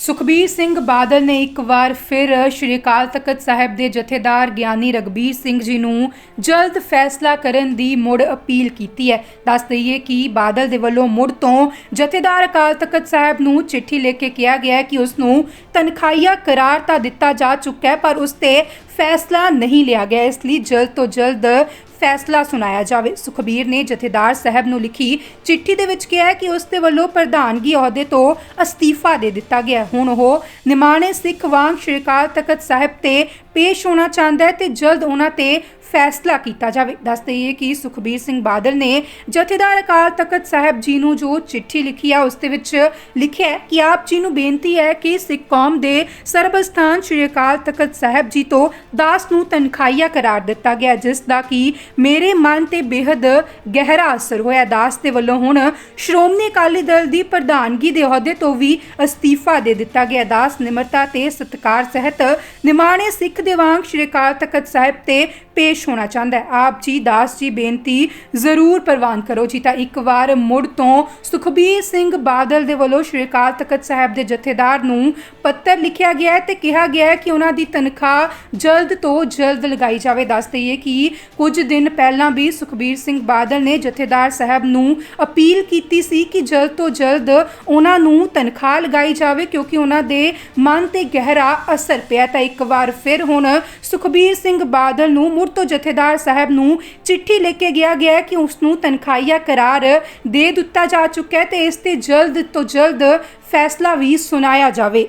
ਸੁਖਬੀਰ ਸਿੰਘ ਬਾਦਲ ਨੇ ਇੱਕ ਵਾਰ ਫਿਰ ਸ਼੍ਰੀ ਅਕਾਲ ਤਖਤ ਸਾਹਿਬ ਦੇ ਜਥੇਦਾਰ ਗਿਆਨੀ ਰਗਬੀਰ ਸਿੰਘ ਜੀ ਨੂੰ ਜਲਦ ਫੈਸਲਾ ਕਰਨ ਦੀ ਮੁੜ ਅਪੀਲ ਕੀਤੀ ਹੈ। ਦੱਸ ਦਈਏ ਕਿ ਬਾਦਲ ਦੇ ਵੱਲੋਂ ਮੁੜ ਤੋਂ ਜਥੇਦਾਰ ਅਕਾਲ ਤਖਤ ਸਾਹਿਬ ਨੂੰ ਚਿੱਠੀ ਲਿਖ ਕੇ ਕਿਹਾ ਗਿਆ ਹੈ ਕਿ ਉਸ ਨੂੰ ਤਨਖਾਹੀਆ ਕਰਾਰ ਤਾਂ ਦਿੱਤਾ ਜਾ ਚੁੱਕਾ ਹੈ, ਪਰ ਉਸ ਤੇ ਫੈਸਲਾ ਨਹੀਂ ਲਿਆ ਗਿਆ। ਇਸ ਲਈ ਜਲਦ ਤੋਂ ਜਲਦ ਫੈਸਲਾ ਸੁਣਾਇਆ ਜਾਵੇ। ਸੁਖਬੀਰ ਨੇ ਜਥੇਦਾਰ ਸਾਹਿਬ ਨੂੰ ਲਿਖੀ ਚਿੱਠੀ ਦੇ ਵਿੱਚ ਕਿਹਾ ਹੈ ਕਿ ਉਸ ਦੇ ਵੱਲੋਂ ਪ੍ਰਧਾਨਗੀ ਅਹੁਦੇ ਤੋਂ ਅਸਤੀਫਾ ਦੇ ਦਿੱਤਾ ਗਿਆ। ਹੁਣ ਉਹ ਨਿਮਾਣੇ ਸਿੱਖ ਵਾਂਗ ਸ਼੍ਰੀ ਅਕਾਲ ਤਖਤ ਸਾਹਿਬ ਤੇ ਪੇਸ਼ ਹੋਣਾ ਚਾਹੁੰਦਾ ਹੈ ਤੇ ਜਲਦ ਉਹਨਾਂ ਤੇ ਫੈਸਲਾ ਕੀਤਾ ਜਾਵੇ। ਦੱਸ ਦਈਏ ਕਿ ਸੁਖਬੀਰ ਸਿੰਘ ਬਾਦਲ ਨੇ ਜਥੇਦਾਰ ਅਕਾਲ ਤਖਤ ਸਾਹਿਬ ਜੀ ਨੂੰ ਜੋ ਚਿੱਠੀ ਲਿਖੀ ਆ, ਉਸ ਦੇ ਵਿੱਚ ਲਿਖਿਆ ਹੈ ਕਿ ਆਪ ਜੀ ਨੂੰ ਬੇਨਤੀ ਹੈ ਕਿ ਸਿੱਖ ਕੌਮ ਦੇ ਸਰਬਸਥਾਨ ਸ਼੍ਰੀ ਅਕਾਲ ਤਖਤ ਸਾਹਿਬ ਜੀ ਤੋਂ ਦਾਸ ਨੂੰ ਤਨਖਾਹੀਆ ਕਰਾਰ ਦਿੱਤਾ ਗਿਆ, ਜਿਸ ਦਾ ਕਿ ਮੇਰੇ ਮਨ ਤੇ ਬੇहद ਗਹਿਰਾ ਅਸਰ ਹੋਇਆ। ਦਾਸ ਦੇ ਵੱਲੋਂ ਹੁਣ ਸ਼੍ਰੋਮਣੀ ਅਕਾਲੀ ਦਲ ਦੀ ਪ੍ਰਧਾਨਗੀ ਦੇ ਅਹੁਦੇ ਤੋਂ ਵੀ ਅਸਤੀਫਾ ਦੇ ਦਿੱਤਾ ਗਿਆ। ਦਾਸ ਨਿਮਰਤਾ ਤੇ ਸਤਿਕਾਰ ਸਹਿਤ ਨਿਮਾਣੇ ਸਿੱਖ ਦੇ ਵਾਂਗ ਸ਼੍ਰੀ ਅਕਾਲ ਤਖਤ ਸਾਹਿਬ ਤੇ ਪੇਸ਼ ਪੇਸ਼ ਹੋਣਾ ਚਾਹੁੰਦਾ ਹੈ। ਆਪ ਜੀ, ਦਾਸ ਜੀ, ਬੇਨਤੀ ਜ਼ਰੂਰ ਪ੍ਰਵਾਨ ਕਰੋ। ਜੀ ਤਾਂ ਇੱਕ ਵਾਰ ਮੁੜ ਤੋਂ ਸੁਖਬੀਰ ਸਿੰਘ ਬਾਦਲ ਦੇ ਵੱਲੋਂ ਸ਼੍ਰੀ ਅਕਾਲ ਤਖਤ ਸਾਹਿਬ ਦੇ ਜਥੇਦਾਰ ਨੂੰ ਪੱਤਰ ਲਿਖਿਆ ਗਿਆ ਹੈ ਤੇ ਕਿਹਾ ਗਿਆ ਹੈ ਕਿ ਉਹਨਾਂ ਦੀ ਤਨਖਾਹ ਜਲਦ ਤੋਂ ਜਲਦ ਲਗਾਈ ਜਾਵੇ। ਦੱਸ ਦਈਏ ਕਿ ਕੁਝ ਦਿਨ ਪਹਿਲਾਂ ਵੀ ਸੁਖਬੀਰ ਸਿੰਘ ਬਾਦਲ ਨੇ ਜਥੇਦਾਰ ਸਾਹਿਬ ਨੂੰ ਅਪੀਲ ਕੀਤੀ ਸੀ ਕਿ ਜਲਦ ਤੋਂ ਜਲਦ ਉਹਨਾਂ ਨੂੰ ਤਨਖਾਹ ਲਗਾਈ ਜਾਵੇ ਕਿਉਂਕਿ ਉਹਨਾਂ ਦੇ ਮਨ ਤੇ ਗਹਿਰਾ ਅਸਰ ਪਿਆ ਤਾਂ ਇੱਕ ਵਾਰ ਫਿਰ ਹੁਣ ਸੁਖਬੀਰ ਸਿੰਘ ਬਾਦਲ ਨੂੰ ਮੁੜ ਤੋਂ ਜਥੇਦਾਰ ਸਾਹਿਬ ਨੂੰ ਚਿੱਠੀ ਲਿਖ ਕੇ ਗਿਆ ਗਿਆ ਹੈ ਕਿ ਉਸ ਨੂੰ ਤਨਖਾਹੀਆ ਕਰਾਰ ਦੇ ਦਿੱਤਾ ਜਾ ਚੁੱਕਾ ਹੈ ਤੇ ਇਸ ਤੇ ਜਲਦ ਤੋਂ ਜਲਦ ਫੈਸਲਾ ਵੀ ਸੁਣਾਇਆ ਜਾਵੇ।